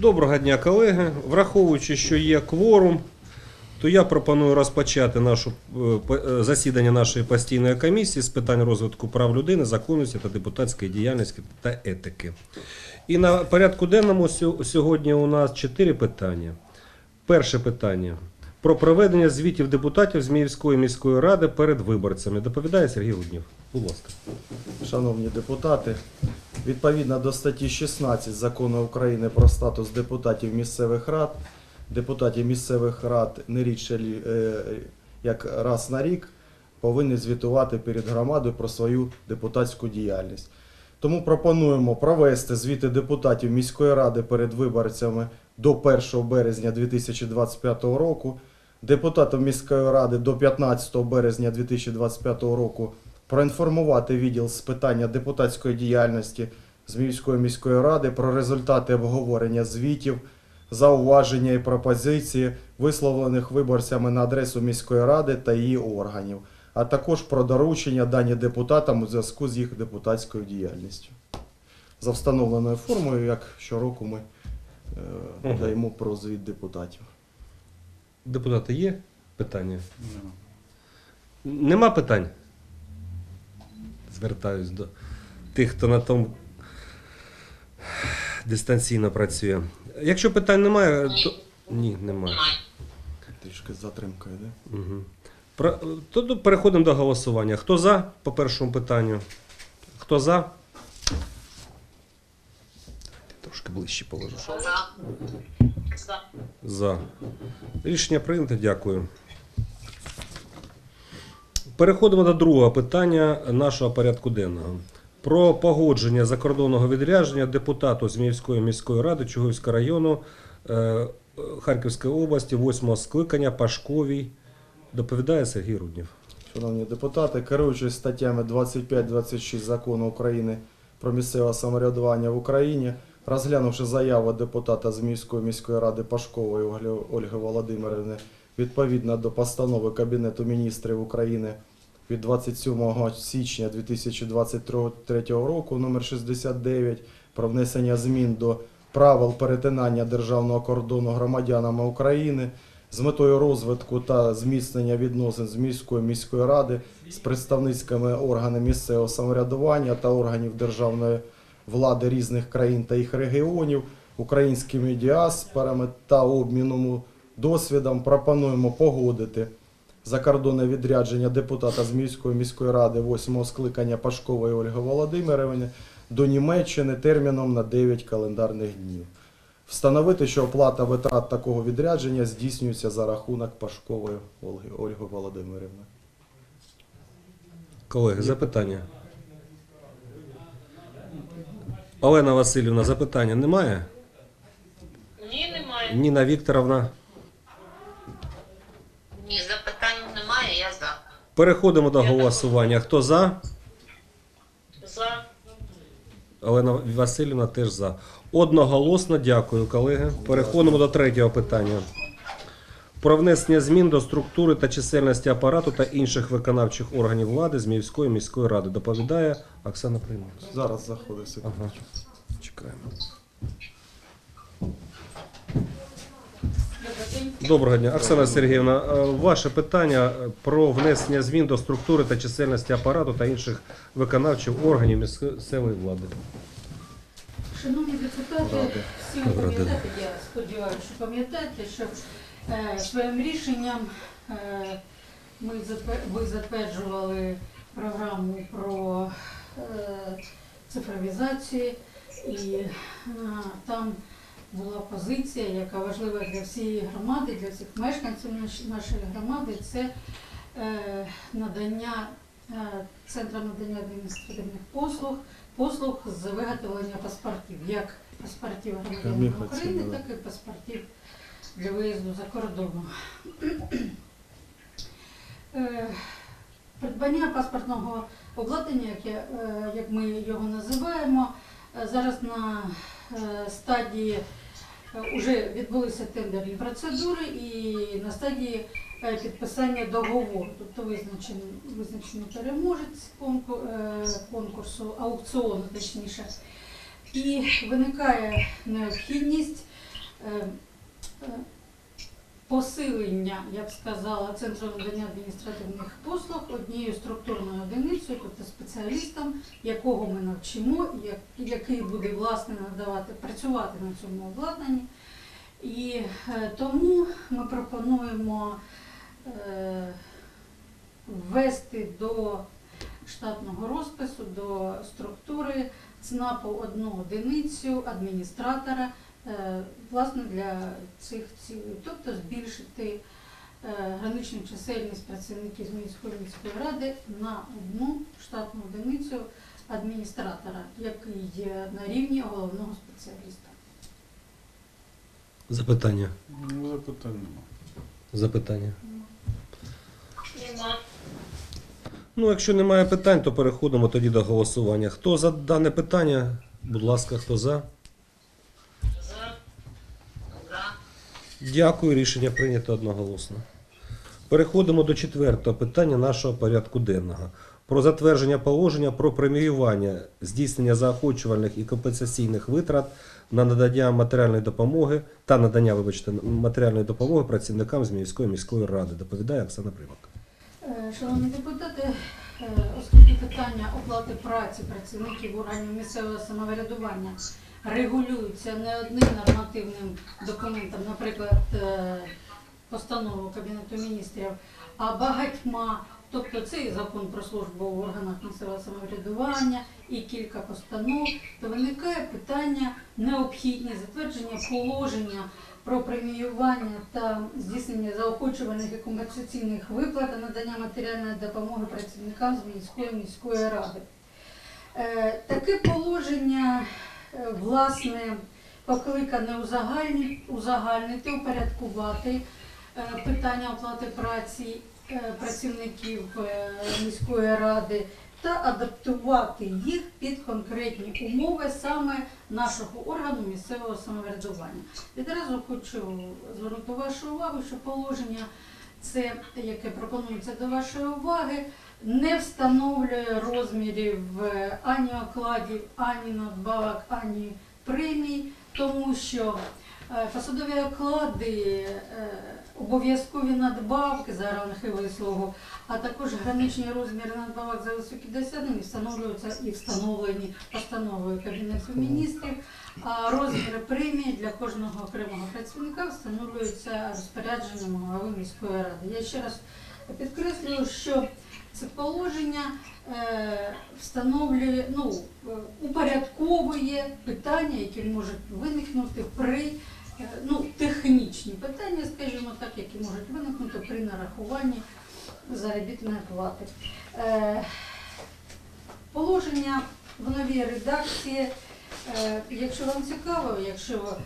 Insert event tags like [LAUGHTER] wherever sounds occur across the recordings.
Доброго дня, колеги. Враховуючи, що є кворум, то я пропоную розпочати нашу е, е, засідання нашої постійної комісії з питань розвитку прав людини, законності та депутатської діяльності та етики. І на порядку денному сьогодні у нас чотири питання. Перше питання про проведення звітів депутатів Зміївської міської ради перед виборцями. Доповідає Сергій Руднів. Будь ласка. Шановні депутати, відповідно до статті 16 Закону України про статус депутатів місцевих рад, депутатів місцевих рад не рідше е, як раз на рік повинні звітувати перед громадою про свою депутатську діяльність. Тому пропонуємо провести звіти депутатів міської ради перед виборцями до 1 березня 2025 року, депутатів міської ради до 15 березня 2025 року проінформувати відділ з питання депутатської діяльності Зміївської міської ради про результати обговорення звітів, зауваження і пропозиції, висловлених виборцями на адресу міської ради та її органів, а також про доручення дані депутатам у зв'язку з їх депутатською діяльністю. За встановленою формою, як щороку ми е, даємо про звіт депутатів. Депутати, є питання? Нема питань? Звертаюсь до тих, хто на тому дистанційно працює. Якщо питань немає, то. Ні, немає. Трішки з затримкою, де? Угу. Про... То переходимо до голосування. Хто за по першому питанню? Хто за? Трошки ближче положу. За. За. За. Рішення прийнято, дякую. Переходимо до другого питання нашого порядку денного. Про погодження закордонного відрядження депутату Зміївської міської ради Чугуївського району е, Харківської області, 8 скликання Пашковій. Доповідає Сергій Руднів. Шановні депутати, керуючись статтями 25-26 Закону України про місцеве самоврядування в Україні, розглянувши заяву депутата з міської ради Пашкової Ольги Володимирівни відповідно до постанови Кабінету міністрів України від 27 січня 2023 року номер 69 про внесення змін до правил перетинання державного кордону громадянами України з метою розвитку та зміцнення відносин з міською міської ради з представницькими органами місцевого самоврядування та органів державної влади різних країн та їх регіонів, українськими діаспорами та обміном досвідом пропонуємо погодити закордонне відрядження депутата з міської міської ради 8 скликання Пашкової Ольги Володимирівни до Німеччини терміном на 9 календарних днів. Встановити, що оплата витрат такого відрядження здійснюється за рахунок Пашкової Ольги, Ольги Володимирівни. Колеги, запитання. Олена Васильівна, запитання немає? Ні, немає. Ніна Вікторовна. Ні, запитань немає, я за. Переходимо до голосування. Хто за? За. Олена Васильівна теж за. Одноголосно дякую, колеги. Переходимо до третього питання. Про внесення змін до структури та чисельності апарату та інших виконавчих органів влади Зміївської міської ради. Доповідає Оксана Приймак. Зараз заходить. Ага. Чекаємо. Доброго дня, Оксана Сергіївна. е, Ваше питання е, про внесення змін до структури та чисельності апарату та інших виконавчих органів місцевої влади. Шановні депутати, всі ви пам'ятаєте, я сподіваюся, що пам'ятаєте, що е, своїм рішенням ми ви затверджували програму про цифровізацію, і там була позиція, яка важлива для всієї громади, для всіх мешканців нашої громади, це е, надання е, центром надання адміністративних послуг послуг з виготовлення паспортів, як паспортів громадянина Міха України, так і паспортів для виїзду за кордоном. [CLEARS THROAT] Е, Придбання паспортного обладнання, як, я, як ми його називаємо, зараз на стадії вже відбулися тендерні процедури і на стадії е, підписання договору, тобто визначений визначений переможець е, конкурсу, аукціону точніше. І виникає необхідність е, е, посилення, я б сказала, центру надання адміністративних послуг однією структурною одиницею, тобто спеціалістом, якого ми навчимо, який буде власне надавати працювати на цьому обладнанні. І е, тому ми пропонуємо е, ввести до штатного розпису, до структури ЦНАПу одну одиницю адміністратора е, власне для цих цілей, тобто збільшити граничну чисельність працівників з міської міської ради на одну штатну одиницю адміністратора, який є на рівні головного спеціаліста. Запитання. Ну, запитань нема. Запитання. Нема. Ну, якщо немає питань, то переходимо тоді до голосування. Хто за дане питання? Будь ласка, хто? За. За. Дякую, рішення прийнято одноголосно. Переходимо до четвертого питання нашого порядку денного. Про затвердження положення про преміювання здійснення заохочувальних і компенсаційних витрат на надання матеріальної допомоги та надання, вибачте, матеріальної допомоги працівникам з міської міської ради. Доповідає Оксана Примак. Е, Шановні депутати, е, оскільки питання оплати праці працівників органів місцевого самоврядування регулюються не одним нормативним документом, наприклад, е, постановою Кабінету міністрів, а багатьма, тобто це і закон про службу в органах місцевого самоврядування, і кілька постанов, то виникає питання необхідність затвердження положення про преміювання та здійснення заохочувальних і компенсаційних виплат та надання матеріальної допомоги працівникам з міської міської ради. Е, Таке положення, власне, покликане узагальнити, упорядкувати е, питання оплати праці е, працівників е, міської ради та адаптувати їх під конкретні умови саме нашого органу місцевого самоврядування. Відразу хочу звернути вашу увагу, що положення, це, яке пропонується до вашої уваги, не встановлює розмірів ані окладів, ані надбавок, ані премій, тому що е, посадові оклади, е, обов'язкові надбавки за ранги вислугу, а також граничні розміри надбавок за високі досягнення встановлюються і встановлені постановою Кабінету міністрів. А розміри премії для кожного окремого працівника встановлюються розпорядженням голови міської ради. Я ще раз підкреслюю, що це положення е, встановлює, ну, е, упорядковує питання, які можуть виникнути при е, ну, технічні питання, скажімо так, які можуть виникнути при нарахуванні заробітної плати. Положення в новій редакції, якщо вам цікаво, якщо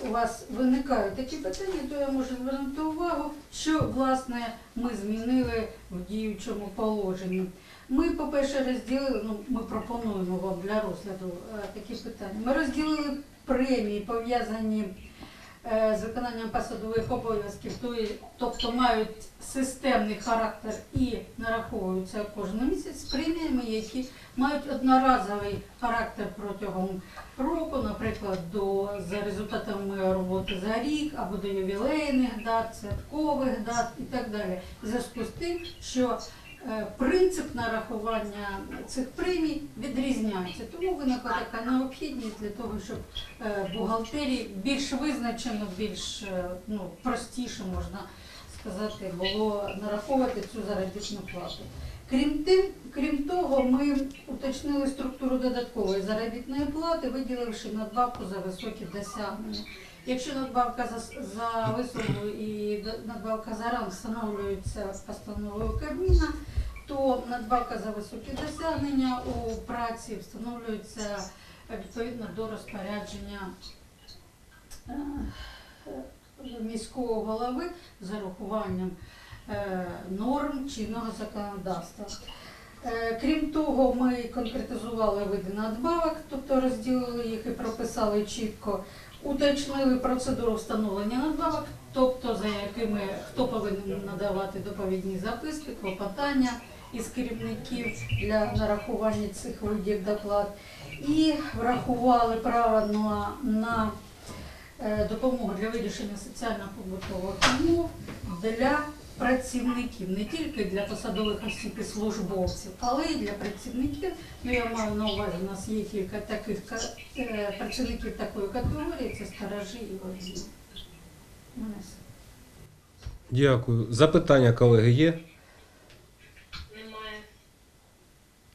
у вас виникають такі питання, то я можу звернути увагу, що власне ми змінили в діючому положенні. Ми, по-перше, розділили, ну ми пропонуємо вам для розгляду е, такі питання. Ми розділили премії, пов'язані з виконанням посадових обов'язків, то тобто мають системний характер і нараховуються кожен місяць преміями, які мають одноразовий характер протягом року, наприклад, до за результатами роботи за рік або до ювілейних дат, святкових дат і так далі. Зв'язку з тим, що е, принцип нарахування цих премій відрізняється. Тому виникла така необхідність для того, щоб е, бухгалтерії більш визначено, більш е, ну, простіше можна сказати, було нараховувати цю заробітну плату. Крім тим, крім того, ми уточнили структуру додаткової заробітної плати, виділивши надбавку за високі досягнення. Якщо надбавка за, за вислугу і надбавка за ранг встановлюються постановою Кабміна, то надбавка за високі досягнення у праці встановлюється відповідно до розпорядження е, міського голови з урахуванням норм чинного законодавства. Е, Крім того, ми конкретизували види надбавок, тобто розділили їх і прописали чітко, уточнили процедуру встановлення надбавок, тобто за якими хто повинен надавати доповідні записки, клопотання із керівників для нарахування цих видів доплат, і врахували право на, на е, допомогу для вирішення соціально-побутових умов для працівників, не тільки для посадових осіб і службовців, але й для працівників. Ну, я маю на увазі, у нас є кілька таких ка- е, працівників такої категорії, це сторожі і водії. Дякую. Запитання, колеги, є Немає.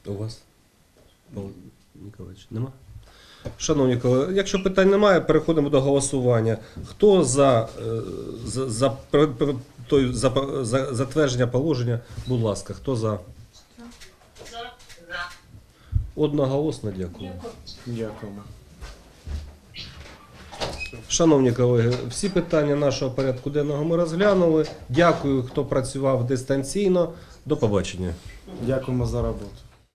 у вас? Павло Ніколаївич, нема? Шановні колеги, якщо питань немає, переходимо до голосування. Хто за, е, за, за, той, за, за затвердження положення, будь ласка, хто за? Одноголосно дякую. Дякую. Дякуємо. Шановні колеги, всі питання нашого порядку денного ми розглянули. Дякую, хто працював дистанційно. До побачення. Дякуємо за роботу.